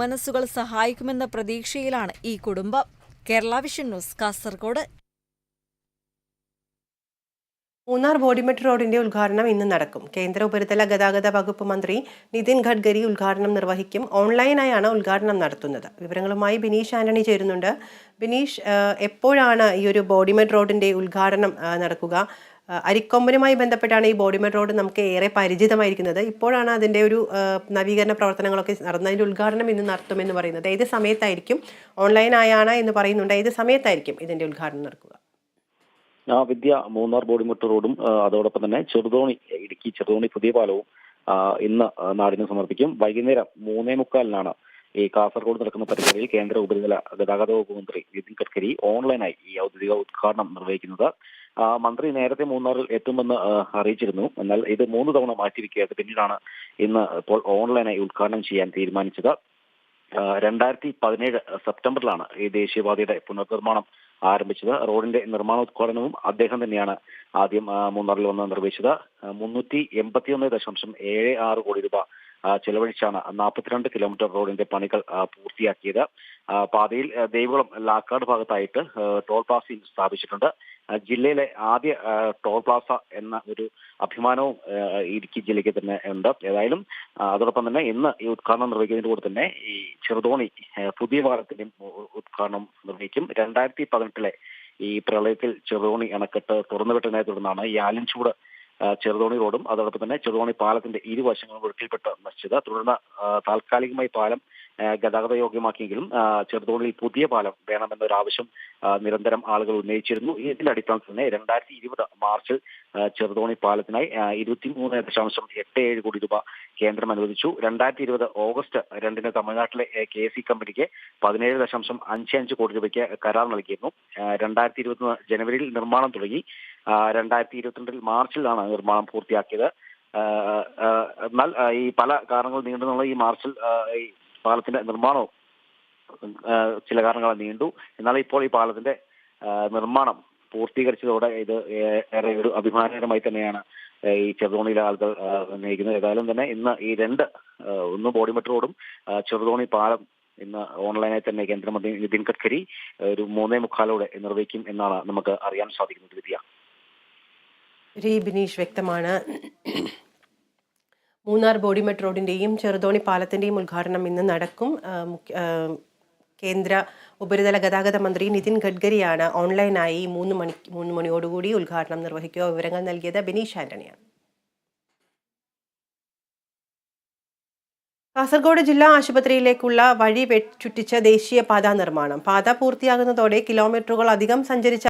സുമനസ്സുകൾ സഹായിക്കുമെന്ന പ്രതീക്ഷയിലാണ് ഈ കുടുംബം. Kerala vision news Kasaragod. Munnar Bodimettu റോഡിന്റെ ഉദ്ഘാടനം ഇന്ന് നടക്കും. കേന്ദ്ര ഉപരിതല ഗതാഗത വകുപ്പ് മന്ത്രി നിതിൻ ഗഡ്കരി ഉദ്ഘാടനം നിർവഹിക്കും. ഓൺലൈനായാണ് ഉദ്ഘാടനം നടത്തുന്നത്. വിവരങ്ങളുമായി ബിനീഷ് ആന്റണി ചേരുന്നുണ്ട്. ബിനീഷ് എപ്പോഴാണ് ഈ ഒരു ബോഡിമെട്ട് റോഡിന്റെ ഉദ്ഘാടനം നടക്കുക? അരിക്കൊമ്പനുമായി ബന്ധപ്പെട്ടാണ് ഈ ബോഡിമെഡ് റോഡ് നമുക്ക് ഏറെ പരിചിതമായിരിക്കുന്നത്. ഇപ്പോഴാണ് അതിന്റെ ഒരു നവീകരണ പ്രവർത്തനങ്ങളൊക്കെ നടന്നതിന്റെ ഉദ്ഘാടനം ഇന്ന് നടത്തുമെന്ന് പറയുന്നത്. ഏത് സമയത്തായിരിക്കും? ഓൺലൈനായാണ് എന്ന് പറയുന്നുണ്ട്. ഏത് സമയത്തായിരിക്കും ഇതിന്റെ ഉദ്ഘാടനം നടക്കുക? ആ വിദ്യ മൂന്നാർ ബോഡിമുട്ട് റോഡും അതോടൊപ്പം തന്നെ ചെറുതോണി ഇടുക്കി ചെറുതോണി പുതിയ പാലവും ഇന്ന് നാടിന് സമർപ്പിക്കും. വൈകുന്നേരം മൂന്നേ മുക്കാലിനാണ് ഈ കാസർഗോഡ് നടക്കുന്ന പരിപാടിയിൽ കേന്ദ്ര ഉപരിതല ഗതാഗത വകുപ്പ് മന്ത്രി നിതിൻ ഗഡ്കരി ഓൺലൈനായി ഈ ഔദ്യോഗിക ഉദ്ഘാടനം നിർവഹിക്കുന്നത്. മന്ത്രി നേരത്തെ മൂന്നാറിൽ എത്തുമെന്ന് അറിയിച്ചിരുന്നു. എന്നാൽ ഇത് മൂന്ന് തവണ മാറ്റിവെക്കുകയായിരുന്നു പിന്നീടാണ് ഇന്ന് ഇപ്പോൾ ഓൺലൈനായി ഉദ്ഘാടനം ചെയ്യാൻ തീരുമാനിച്ചത്. രണ്ടായിരത്തി പതിനേഴ് സെപ്റ്റംബറിലാണ് ഈ ദേശീയപാതയുടെ പുനർനിർമ്മാണം ആരംഭിച്ചത്. റോഡിന്റെ നിർമ്മാണോദ്ഘാടനവും അദ്ദേഹം തന്നെയാണ് ആദ്യം മൂന്നാറിൽ വന്ന് നിർവഹിച്ചത്. മുന്നൂറ്റി എൺപത്തിയൊന്ന് ദശാംശം ഏഴ് ആറ് കോടി രൂപ ചെലവഴിച്ചാണ് നാൽപ്പത്തിരണ്ട് കിലോമീറ്റർ റോഡിന്റെ പണികൾ പൂർത്തിയാക്കിയത്. പാതയിൽ ദേവികുളം ലാക്കാട് ഭാഗത്തായിട്ട് ടോൾ പ്ലാസയും സ്ഥാപിച്ചിട്ടുണ്ട്. ജില്ലയിലെ ആദ്യ ടോൾ പ്ലാസ എന്ന ഒരു അഭിമാനവും ഇടുക്കി ജില്ലയ്ക്ക് തന്നെ ഉണ്ട്. ഏതായാലും അതോടൊപ്പം തന്നെ ഇന്ന് ഈ ഉദ്ഘാടനം നിർവഹിക്കുന്നതിന് കൂടെ തന്നെ ഈ ചെറുതോണി പുതിയ പാലത്തിന്റെയും ഉദ്ഘാടനം നിർവഹിക്കും. രണ്ടായിരത്തി പതിനെട്ടിലെ ഈ പ്രളയത്തിൽ ചെറുതോണി അണക്കെട്ട് തുറന്നുവിട്ടതിനെ തുടർന്നാണ് ഈ ആലിൻചൂട് ചെറുതോണി റോഡും അതോടൊപ്പം തന്നെ ചെറുതോണി പാലത്തിന്റെ ഇരുവശങ്ങളും ഒഴുക്കിൽപ്പെട്ട് നശിച്ചത് തുടർന്ന് താൽക്കാലികമായി പാലം ഗതാഗത യോഗ്യമാക്കിയെങ്കിലും ചെറുതോണിയിൽ പുതിയ പാലം വേണമെന്നൊരാവശ്യം നിരന്തരം ആളുകൾ ഉന്നയിച്ചിരുന്നു. ഇതിന്റെ അടിസ്ഥാനത്തിൽ തന്നെ രണ്ടായിരത്തി ഇരുപത് മാർച്ചിൽ ചെറുതോണി പാലത്തിനായി ഇരുപത്തിമൂന്ന് ദശാംശം എട്ട് ഏഴ് കോടി രൂപ കേന്ദ്രം അനുവദിച്ചു. രണ്ടായിരത്തി ഇരുപത് ഓഗസ്റ്റ് രണ്ടിന് തമിഴ്നാട്ടിലെ കെ സി കമ്പനിക്ക് പതിനേഴ് ദശാംശം അഞ്ച് അഞ്ച് കോടി രൂപയ്ക്ക് കരാർ നൽകിയിരുന്നു. രണ്ടായിരത്തി ഇരുപത്തി ജനുവരിയിൽ നിർമ്മാണം തുടങ്ങി. രണ്ടായിരത്തി ഇരുപത്തിരണ്ടിൽ മാർച്ചിലാണ് നിർമ്മാണം പൂർത്തിയാക്കിയത്. എന്നാൽ ഈ പല കാരണങ്ങൾ നീണ്ടുന്നുള്ള ഈ മാർച്ചിൽ ഈ പാലത്തിന്റെ നിർമ്മാണവും ചില കാരണങ്ങൾ നീണ്ടു. എന്നാൽ ഇപ്പോൾ ഈ പാലത്തിന്റെ നിർമ്മാണം പൂർത്തീകരിച്ചതോടെ ഇത് ഏറെ ഒരു അഭിമാനകരമായി തന്നെയാണ് ഈ ചെറുതോണിയിലെ ആളുകൾ നയിക്കുന്നത് ഏതായാലും തന്നെ ഇന്ന് ഈ രണ്ട് ഒന്ന് ബോഡിമെട്രോ റോഡും ചെറുതോണി പാലം ഇന്ന് ഓൺലൈനായി തന്നെ കേന്ദ്രമന്ത്രി നിതിൻ ഗഡ്കരി ഒരു മൂന്നേ മുക്കാലോടെ നിർവഹിക്കും എന്നാണ് നമുക്ക് അറിയാൻ സാധിക്കുന്നത് വിദ്യ. രി ബിനീഷ് വ്യക്തമാണ്. മൂന്നാർ ബോഡിമെട്ട് റോഡിന്റെയും ചെറുതോണി പാലത്തിന്റെയും ഉദ്ഘാടനം ഇന്ന് നടക്കും. കേന്ദ്ര ഉപരിതല ഗതാഗത മന്ത്രി നിതിൻ ഗഡ്കരിയാണ് ഓൺലൈനായി മൂന്ന് മണി മൂന്ന് മണിയോടുകൂടി ഉദ്ഘാടനം നിർവഹിക്കുക. വിവരങ്ങൾ നൽകിയത് ബിനീഷ് ആന്റണിയാണ്. കാസർഗോഡ് ജില്ലാ ആശുപത്രിയിലേക്കുള്ള വഴി വെ- ദേശീയ പാതാ നിർമ്മാണം. പാത പൂർത്തിയാകുന്നതോടെ കിലോമീറ്ററുകൾ അധികം സഞ്ചരിച്ച